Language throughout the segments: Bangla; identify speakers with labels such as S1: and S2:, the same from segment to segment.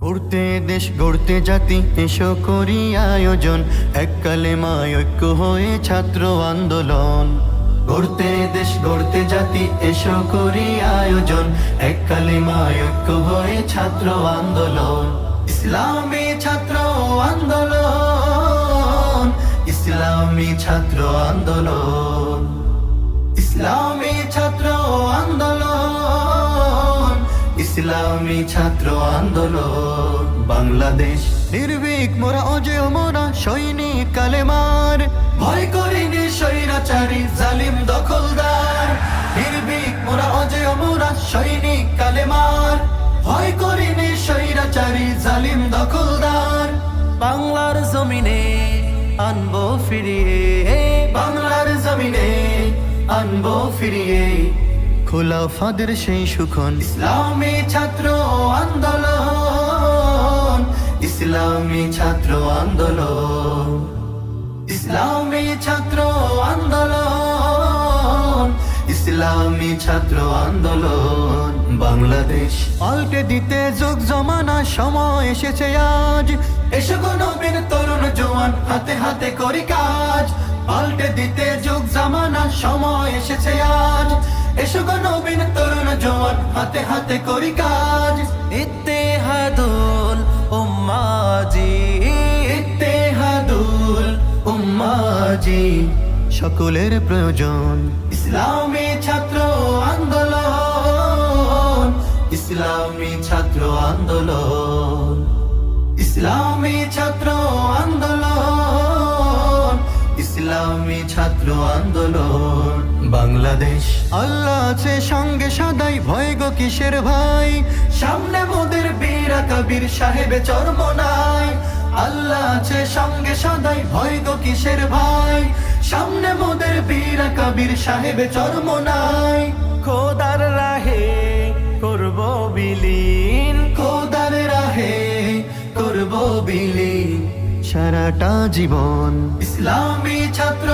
S1: গড়তে দেশ গড়তে জাতি, এসো করি আয়োজন। এককালে ঐক্য হয়ে ছাত্র আন্দোলন। গড়তে দেশ গড়তে জাতি, এসো করি আয়োজন। এককালে ঐক্য হয়ে ছাত্র আন্দোলন। ইসলামী ছাত্র আন্দোলন, ইসলামী ছাত্র আন্দোলন। ইসলামী ছাত্র আন্দোলন। ইসলামী ছাত্র আন্দোলন। বাংলাদেশ নির্ভীক, মোরা অজয়, মোরা সৈনিক, কালেমার। ভয় করিনি স্বৈরাচারী, জালিম, দখলদার। নির্ভীক, মোরা অজয়, মোরা সৈনিক, কালেমার। ভয় করিনি স্বৈরাচারী, জালিম, দখলদার।
S2: বাংলার জমিনে আনব ফিরিয়ে।
S1: বাংলার জমিনে আনব ফিরিয়ে। খোলা ফাদের সেই সুখন। ইসলামী ছাত্র আন্দোলন ইসলামী ছাত্র আন্দোলন ইসলামী ছাত্র আন্দোলন ইসলামী ছাত্র আন্দোলন বাংলাদেশ। পাল্টে দিতে যোগ জমানা সময় এসেছে আজ। এসো নবীন তরুণ জওয়ান হাতে হাতে করি কাজ। পাল্টে দিতে যোগ জামানা সময় এসেছে আজ। এসো গো নবীন তরুণ জওয়ান হাতে হাতে করি কাজ।
S2: ইত্তেহাদুল উম্মাজি।
S1: ইত্তেহাদুল উম্মাজি। সকলের প্রয়োজন। ইসলামী ছাত্র আন্দোলন ইসলামী ছাত্র আন্দোলন। ইসলামী ছাত্র আন্দোলন। বাংলাদেশ। আল্লাহ আছে সঙ্গে সদাই ভয় গো কিসের ভাই? সামনে মোদের বীরা কবির সাহেবে চর্ম নাই আল্লাহ আছে সঙ্গে সদাই ভয় গো কিসের ভাই? সামনে মোদের বীরা কবির সাহেবে চর্ম নাই
S2: খোদার রাহে করব বিলীন।
S1: খোদার রাহে করব বিলি সারাটা জীবন। ইসলামী ছাত্র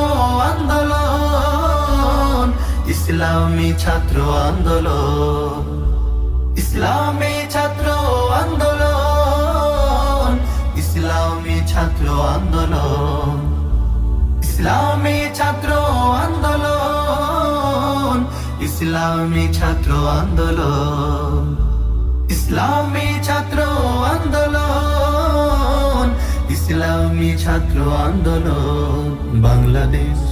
S1: আন্দোলন, ইসলামী ছাত্র আন্দোলন, ইসলামী ছাত্র আন্দোলন, ইসলামী ছাত্র আন্দোলন, ইসলামী ছাত্র আন্দোলন, ইসলামী ছাত্র আন্দোলন, ইসলামী ছাত্র ইসলামী ছাত্র আন্দোলন বাংলাদেশ।